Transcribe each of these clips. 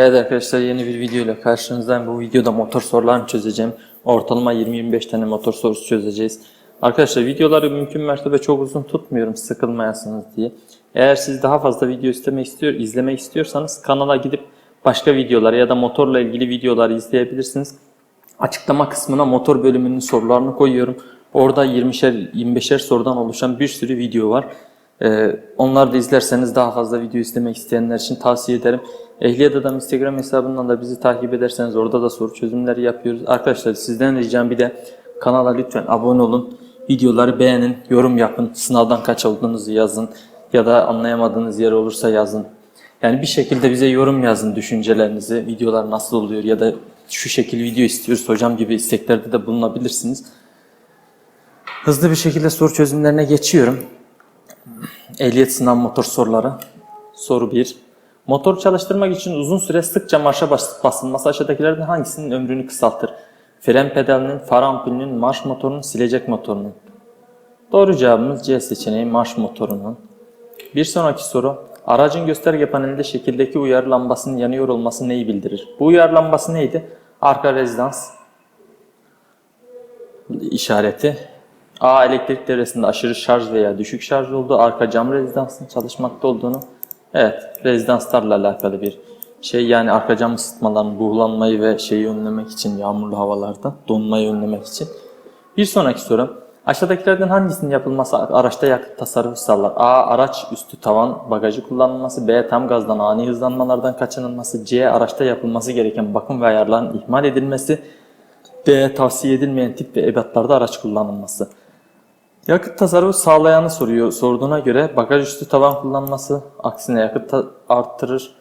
Evet arkadaşlar yeni bir video ile karşınızdayım. Bu videoda motor sorularını çözeceğim. Ortalama 20-25 tane motor sorusu çözeceğiz. Arkadaşlar videoları mümkün mertebe çok uzun tutmuyorum sıkılmayasınız diye. Eğer siz daha fazla video istemek istiyor, izlemek istiyorsanız kanala gidip başka videoları ya da motorla ilgili videoları izleyebilirsiniz. Açıklama kısmına motor bölümünün sorularını koyuyorum. Orada 20'şer 25'er sorudan oluşan bir sürü video var. Ee, onları da izlerseniz daha fazla video izlemek isteyenler için tavsiye ederim. Ehliyet Adam Instagram hesabından da bizi takip ederseniz orada da soru çözümleri yapıyoruz. Arkadaşlar sizden ricam bir de kanala lütfen abone olun. Videoları beğenin, yorum yapın. Sınavdan kaç olduğunuzu yazın. Ya da anlayamadığınız yer olursa yazın. Yani bir şekilde bize yorum yazın düşüncelerinizi. Videolar nasıl oluyor ya da şu şekil video istiyoruz hocam gibi isteklerde de bulunabilirsiniz. Hızlı bir şekilde soru çözümlerine geçiyorum. Ehliyet sınav motor soruları. Soru 1. Motor çalıştırmak için uzun süre sıkça marşa bas- basılması aşağıdakilerden hangisinin ömrünü kısaltır? Fren pedalının, far ampulünün, marş motorunun, silecek motorunun. Doğru cevabımız C seçeneği marş motorunun. Bir sonraki soru. Aracın gösterge panelinde şekildeki uyarı lambasının yanıyor olması neyi bildirir? Bu uyarı lambası neydi? Arka rezidans işareti. A. Elektrik devresinde aşırı şarj veya düşük şarj olduğu, arka cam rezidansının çalışmakta olduğunu. Evet, rezidanslarla alakalı bir şey. Yani arka cam ısıtmalarının buğulanmayı ve şeyi önlemek için yağmurlu havalarda, donmayı önlemek için. Bir sonraki soru. Aşağıdakilerden hangisinin yapılması araçta yakıt tasarrufu sağlar? A. Araç üstü tavan bagajı kullanılması. B. Tam gazdan ani hızlanmalardan kaçınılması. C. Araçta yapılması gereken bakım ve ayarların ihmal edilmesi. D. Tavsiye edilmeyen tip ve ebatlarda araç kullanılması. Yakıt tasarrufu sağlayanı soruyor. Sorduğuna göre bagaj üstü tavan kullanması aksine yakıt arttırır.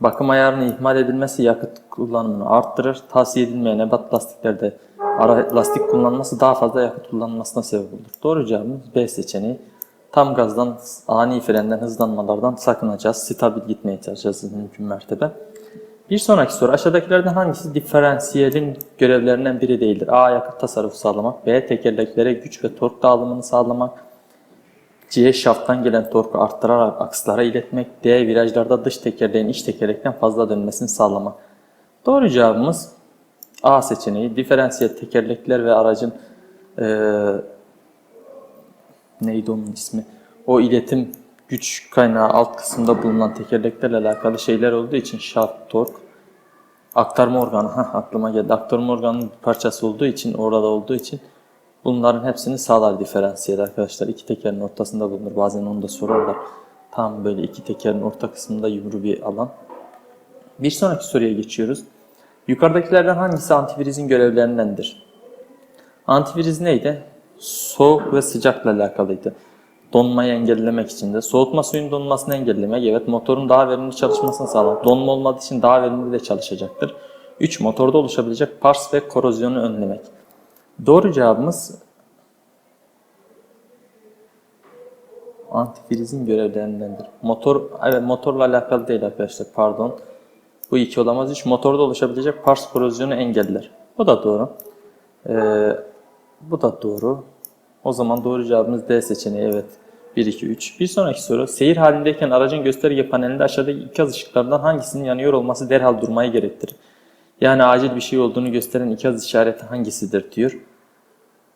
Bakım ayarını ihmal edilmesi yakıt kullanımını arttırır. Tavsiye edilmeyen ebat lastiklerde ara lastik kullanılması daha fazla yakıt kullanılmasına sebep olur. Doğru cevabımız B seçeneği. Tam gazdan, ani frenden, hızlanmalardan sakınacağız. Stabil gitmeye çalışacağız mümkün mertebe. Bir sonraki soru aşağıdakilerden hangisi diferansiyelin görevlerinden biri değildir? A. Yakıt tasarrufu sağlamak. B. Tekerleklere güç ve tork dağılımını sağlamak. C. Şafttan gelen torku arttırarak akslara iletmek. D. Virajlarda dış tekerleğin iç tekerlekten fazla dönmesini sağlamak. Doğru cevabımız A seçeneği. Diferansiyel tekerlekler ve aracın eee neydi onun ismi? O iletim güç kaynağı alt kısımda bulunan tekerleklerle alakalı şeyler olduğu için şaft, tork, aktarma organı, heh, aklıma geldi. Aktarma organının bir parçası olduğu için, orada olduğu için bunların hepsini sağlar diferansiyel arkadaşlar. İki tekerin ortasında bulunur. Bazen onu da sorarlar. Tam böyle iki tekerin orta kısmında yumru bir alan. Bir sonraki soruya geçiyoruz. Yukarıdakilerden hangisi antivirizin görevlerindendir? Antiviriz neydi? Soğuk ve sıcakla alakalıydı. Donmayı engellemek için de. Soğutma suyun donmasını engellemek. Evet motorun daha verimli çalışmasını sağlamak. Donma olmadığı için daha verimli de çalışacaktır. 3. Motorda oluşabilecek pars ve korozyonu önlemek. Doğru cevabımız antifrizin görevlerindendir. Motor, evet motorla alakalı değil arkadaşlar pardon. Bu iki olamaz. 3. Motorda oluşabilecek pars korozyonu engeller. Bu da doğru. Ee, bu da doğru. O zaman doğru cevabımız D seçeneği evet. 1, 2, 3. Bir sonraki soru. Seyir halindeyken aracın gösterge panelinde aşağıdaki ikaz ışıklardan hangisinin yanıyor olması derhal durmayı gerektirir. Yani acil bir şey olduğunu gösteren ikaz işareti hangisidir diyor.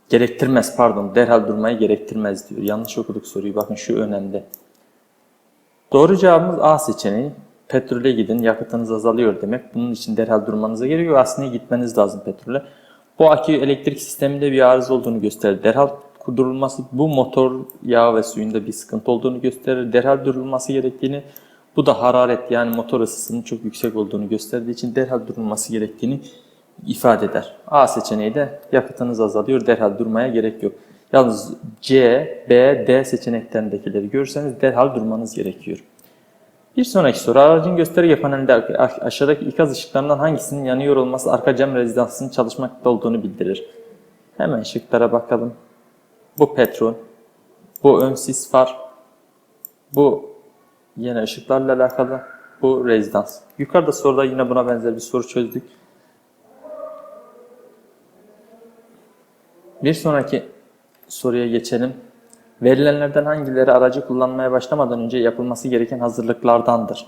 Gerektirmez pardon. Derhal durmayı gerektirmez diyor. Yanlış okuduk soruyu. Bakın şu önemli. Doğru cevabımız A seçeneği. Petrole gidin, yakıtınız azalıyor demek. Bunun için derhal durmanıza gerekiyor. Aslında gitmeniz lazım petrole. Bu akü elektrik sisteminde bir arıza olduğunu gösterir. Derhal durulması bu motor yağı ve suyunda bir sıkıntı olduğunu gösterir. Derhal durulması gerektiğini bu da hararet yani motor ısısının çok yüksek olduğunu gösterdiği için derhal durulması gerektiğini ifade eder. A seçeneği de yakıtınız azalıyor derhal durmaya gerek yok. Yalnız C, B, D seçeneklerindekileri görürseniz derhal durmanız gerekiyor. Bir sonraki soru. Aracın gösterge panelinde aşağıdaki ikaz ışıklarından hangisinin yanıyor olması arka cam rezidansının çalışmakta olduğunu bildirir. Hemen şıklara bakalım. Bu petrol. Bu ön sis far. Bu yine ışıklarla alakalı. Bu rezidans. Yukarıda soruda yine buna benzer bir soru çözdük. Bir sonraki soruya geçelim. Verilenlerden hangileri aracı kullanmaya başlamadan önce yapılması gereken hazırlıklardandır?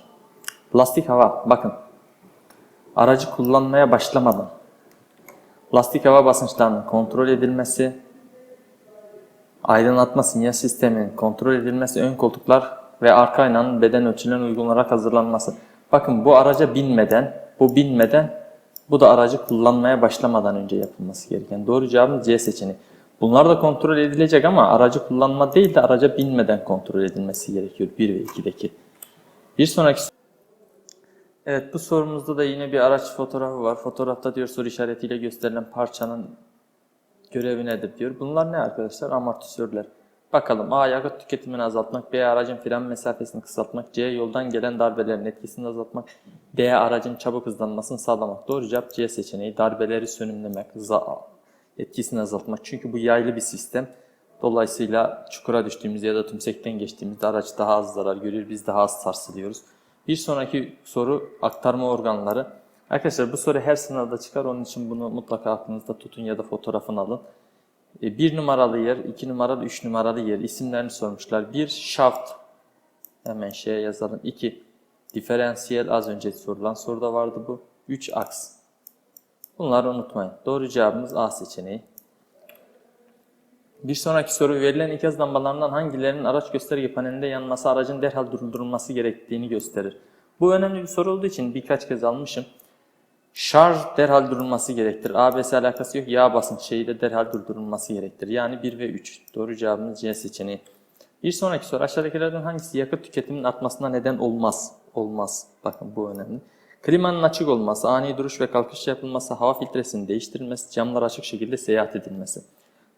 Lastik hava, bakın. Aracı kullanmaya başlamadan lastik hava basınçlarının kontrol edilmesi, aydınlatma sinyal sisteminin kontrol edilmesi, ön koltuklar ve arka aynanın beden ölçülerine uygun olarak hazırlanması. Bakın bu araca binmeden, bu binmeden, bu da aracı kullanmaya başlamadan önce yapılması gereken. Doğru cevabımız C seçeneği. Bunlar da kontrol edilecek ama aracı kullanma değil de araca binmeden kontrol edilmesi gerekiyor 1 ve 2'deki. Bir sonraki Evet bu sorumuzda da yine bir araç fotoğrafı var. Fotoğrafta diyor soru işaretiyle gösterilen parçanın görevi nedir diyor. Bunlar ne arkadaşlar? Amortisörler. Bakalım A. Yakıt tüketimini azaltmak. B. Aracın fren mesafesini kısaltmak. C. Yoldan gelen darbelerin etkisini azaltmak. D. Aracın çabuk hızlanmasını sağlamak. Doğru cevap C seçeneği. Darbeleri sönümlemek, hıza etkisini azaltmak. Çünkü bu yaylı bir sistem. Dolayısıyla çukura düştüğümüzde ya da tümsekten geçtiğimizde araç daha az zarar görüyor. Biz daha az sarsılıyoruz. Bir sonraki soru aktarma organları. Arkadaşlar bu soru her sınavda çıkar. Onun için bunu mutlaka aklınızda tutun ya da fotoğrafını alın. E, Bir numaralı yer, iki numaralı, üç numaralı yer isimlerini sormuşlar. Bir şaft. Hemen şeye yazalım. İki diferansiyel az önce sorulan soruda vardı bu. Üç aks. Bunları unutmayın. Doğru cevabımız A seçeneği. Bir sonraki soru verilen ikaz lambalarından hangilerinin araç gösterge panelinde yanması aracın derhal durdurulması gerektiğini gösterir. Bu önemli bir soru olduğu için birkaç kez almışım. Şarj derhal durulması gerektir. ABS alakası yok. Yağ basınç şeyi de derhal durdurulması gerektir. Yani 1 ve 3. Doğru cevabımız C seçeneği. Bir sonraki soru aşağıdakilerden hangisi yakıt tüketiminin artmasına neden olmaz? Olmaz. Bakın bu önemli. Klimanın açık olması, ani duruş ve kalkış yapılması, hava filtresinin değiştirilmesi, camlar açık şekilde seyahat edilmesi.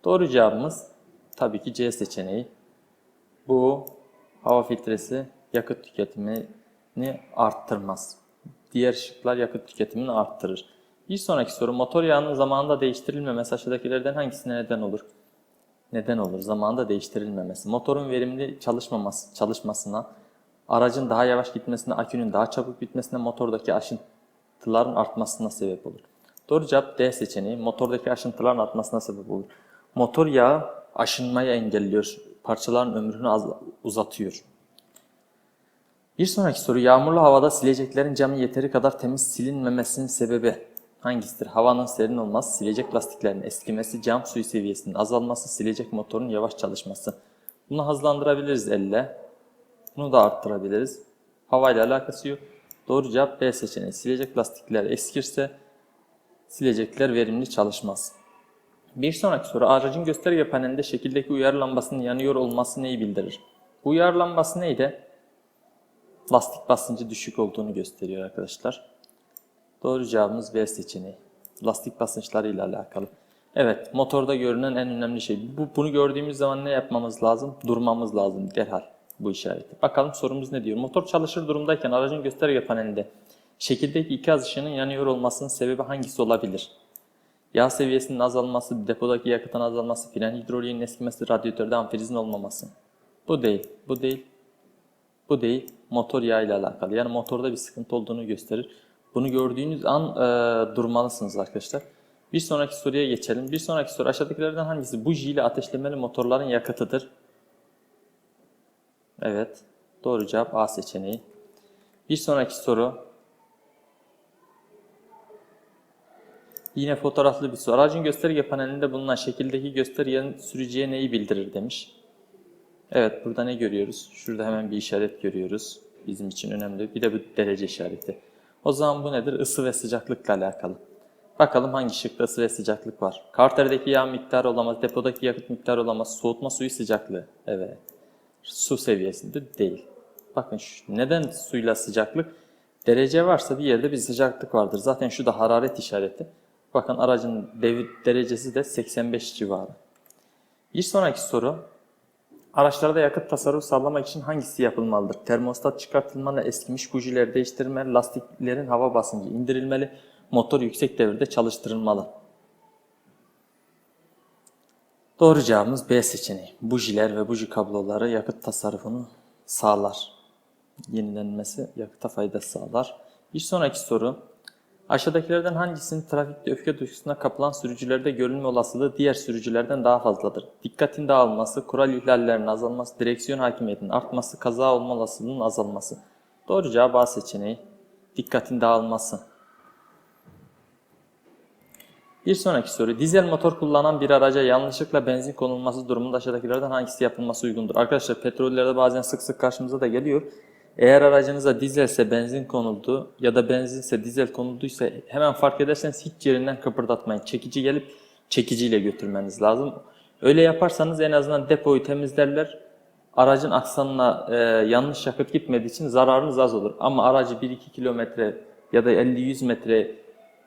Doğru cevabımız tabii ki C seçeneği. Bu hava filtresi yakıt tüketimini arttırmaz. Diğer şıklar yakıt tüketimini arttırır. Bir sonraki soru motor yağının zamanında değiştirilmemesi aşağıdakilerden hangisine neden olur? Neden olur? Zamanında değiştirilmemesi. Motorun verimli çalışmaması, çalışmasına, aracın daha yavaş gitmesine, akünün daha çabuk bitmesine, motordaki aşıntıların artmasına sebep olur. Doğru cevap D seçeneği. Motordaki aşıntıların artmasına sebep olur. Motor yağı aşınmayı engelliyor. Parçaların ömrünü az, uzatıyor. Bir sonraki soru yağmurlu havada sileceklerin camı yeteri kadar temiz silinmemesinin sebebi hangisidir? Havanın serin olması, silecek lastiklerin eskimesi, cam suyu seviyesinin azalması, silecek motorun yavaş çalışması. Bunu hızlandırabiliriz elle. Bunu da arttırabiliriz. Havayla alakası yok. Doğru cevap B seçeneği. Silecek lastikler eskirse silecekler verimli çalışmaz. Bir sonraki soru aracın gösterge panelinde şekildeki uyarı lambasının yanıyor olması neyi bildirir? Bu uyarı lambası neydi? Lastik basıncı düşük olduğunu gösteriyor arkadaşlar. Doğru cevabımız B seçeneği. Lastik basınçlarıyla alakalı. Evet, motorda görünen en önemli şey. Bu, bunu gördüğümüz zaman ne yapmamız lazım? Durmamız lazım derhal bu işareti. Bakalım sorumuz ne diyor? Motor çalışır durumdayken aracın gösterge panelinde şekildeki iki az ışığının yanıyor olmasının sebebi hangisi olabilir? Yağ seviyesinin azalması, depodaki yakıtın azalması, fren hidroliğinin eskimesi, radyatörde amperizin olmaması. Bu değil, bu değil, bu değil. Motor yağı ile alakalı. Yani motorda bir sıkıntı olduğunu gösterir. Bunu gördüğünüz an e, durmalısınız arkadaşlar. Bir sonraki soruya geçelim. Bir sonraki soru aşağıdakilerden hangisi buji ile ateşlemeli motorların yakıtıdır? Evet. Doğru cevap A seçeneği. Bir sonraki soru Yine fotoğraflı bir soru. Aracın gösterge panelinde bulunan şekildeki göstergenin sürücüye neyi bildirir demiş. Evet burada ne görüyoruz? Şurada hemen bir işaret görüyoruz. Bizim için önemli. Bir de bu derece işareti. O zaman bu nedir? Isı ve sıcaklıkla alakalı. Bakalım hangi şıkta ısı ve sıcaklık var. Karterdeki yağ miktarı olamaz, depodaki yakıt miktarı olamaz, soğutma suyu sıcaklığı. Evet. Su seviyesinde değil. Bakın şu, neden suyla sıcaklık? Derece varsa bir yerde bir sıcaklık vardır. Zaten şu da hararet işareti. Bakın aracın devir derecesi de 85 civarı. Bir sonraki soru. Araçlarda yakıt tasarrufu sağlamak için hangisi yapılmalıdır? Termostat çıkartılmalı, eskimiş bujiler değiştirilmeli, lastiklerin hava basıncı indirilmeli, motor yüksek devirde çalıştırılmalı. Doğru cevabımız B seçeneği. Bujiler ve buji kabloları yakıt tasarrufunu sağlar. Yenilenmesi yakıta fayda sağlar. Bir sonraki soru. Aşağıdakilerden hangisinin trafikte öfke duygusuna kapılan sürücülerde görülme olasılığı diğer sürücülerden daha fazladır? Dikkatin dağılması, kural ihlallerinin azalması, direksiyon hakimiyetinin artması, kaza olma olasılığının azalması. Doğru cevap A seçeneği. Dikkatin dağılması. Bir sonraki soru. Dizel motor kullanan bir araca yanlışlıkla benzin konulması durumunda aşağıdakilerden hangisi yapılması uygundur? Arkadaşlar petrollerde bazen sık sık karşımıza da geliyor. Eğer aracınıza dizelse benzin konuldu ya da benzinse dizel konulduysa hemen fark ederseniz hiç yerinden kıpırdatmayın. Çekici gelip çekiciyle götürmeniz lazım. Öyle yaparsanız en azından depoyu temizlerler. Aracın aksanına e, yanlış yakıt gitmediği için zararınız az olur. Ama aracı 1-2 kilometre ya da 50-100 metre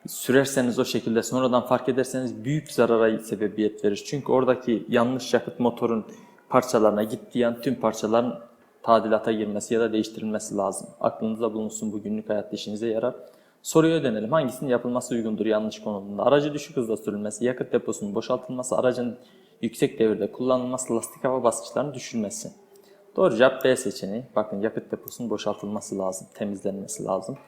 sürerseniz o şekilde sonradan fark ederseniz büyük zarara sebebiyet verir. Çünkü oradaki yanlış yakıt motorun parçalarına gittiği an tüm parçaların tadilata girmesi ya da değiştirilmesi lazım. Aklınızda bulunsun bu günlük hayatta işinize yarar. Soruya dönelim. Hangisinin yapılması uygundur yanlış konulduğunda? Aracı düşük hızla sürülmesi, yakıt deposunun boşaltılması, aracın yüksek devirde kullanılması, lastik hava basınçlarının düşürmesi. Doğru cevap B seçeneği. Bakın yakıt deposunun boşaltılması lazım, temizlenmesi lazım.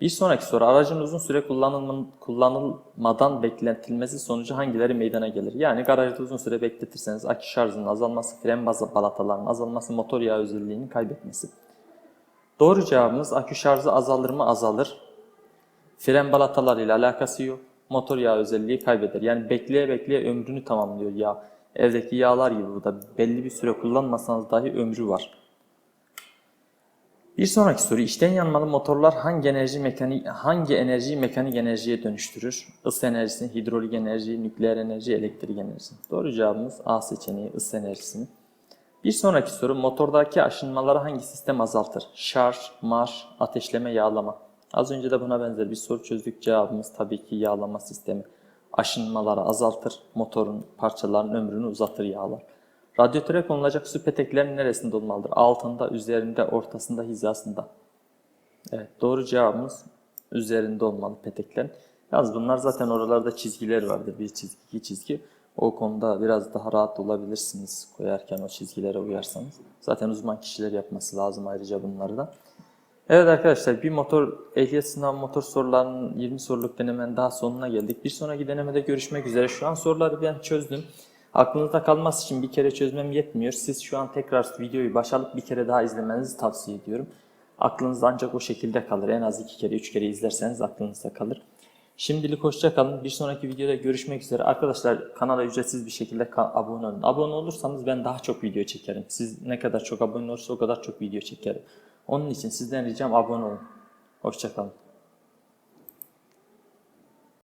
Bir sonraki soru aracın uzun süre kullanılma- kullanılmadan bekletilmesi sonucu hangileri meydana gelir? Yani garajda uzun süre bekletirseniz akü şarjının azalması, fren bazı balatalarının azalması, motor yağı özelliğini kaybetmesi. Doğru cevabımız akü şarjı azalır mı? Azalır. Fren balatalarıyla alakası yok. Motor yağı özelliği kaybeder. Yani bekleye bekleye ömrünü tamamlıyor yağ. Evdeki yağlar gibi bu da belli bir süre kullanmasanız dahi ömrü var. Bir sonraki soru içten yanmalı motorlar hangi enerji mekanik hangi enerjiyi mekanik enerjiye dönüştürür? Isı enerjisini, hidrolik enerjiyi, nükleer enerji, elektrik enerjisi. Doğru cevabımız A seçeneği ısı enerjisini. Bir sonraki soru motordaki aşınmaları hangi sistem azaltır? Şarj, marş, ateşleme, yağlama. Az önce de buna benzer bir soru çözdük. Cevabımız tabii ki yağlama sistemi. Aşınmaları azaltır, motorun parçalarının ömrünü uzatır yağlar. Radyatöre konulacak su peteklerinin neresinde olmalıdır? Altında, üzerinde, ortasında, hizasında. Evet, doğru cevabımız üzerinde olmalı peteklerin. Yalnız bunlar zaten oralarda çizgiler vardır. Bir çizgi, iki çizgi. O konuda biraz daha rahat olabilirsiniz koyarken o çizgilere uyarsanız. Zaten uzman kişiler yapması lazım ayrıca bunları da. Evet arkadaşlar bir motor ehliyet sınav motor sorularının 20 soruluk denemenin daha sonuna geldik. Bir sonraki denemede görüşmek üzere. Şu an soruları ben çözdüm. Aklınızda kalması için bir kere çözmem yetmiyor. Siz şu an tekrar videoyu başalıp bir kere daha izlemenizi tavsiye ediyorum. Aklınızda ancak o şekilde kalır. En az iki kere, üç kere izlerseniz aklınızda kalır. Şimdilik hoşça kalın. Bir sonraki videoda görüşmek üzere. Arkadaşlar kanala ücretsiz bir şekilde abone olun. Abone olursanız ben daha çok video çekerim. Siz ne kadar çok abone olursa o kadar çok video çekerim. Onun için sizden ricam abone olun. Hoşça kalın.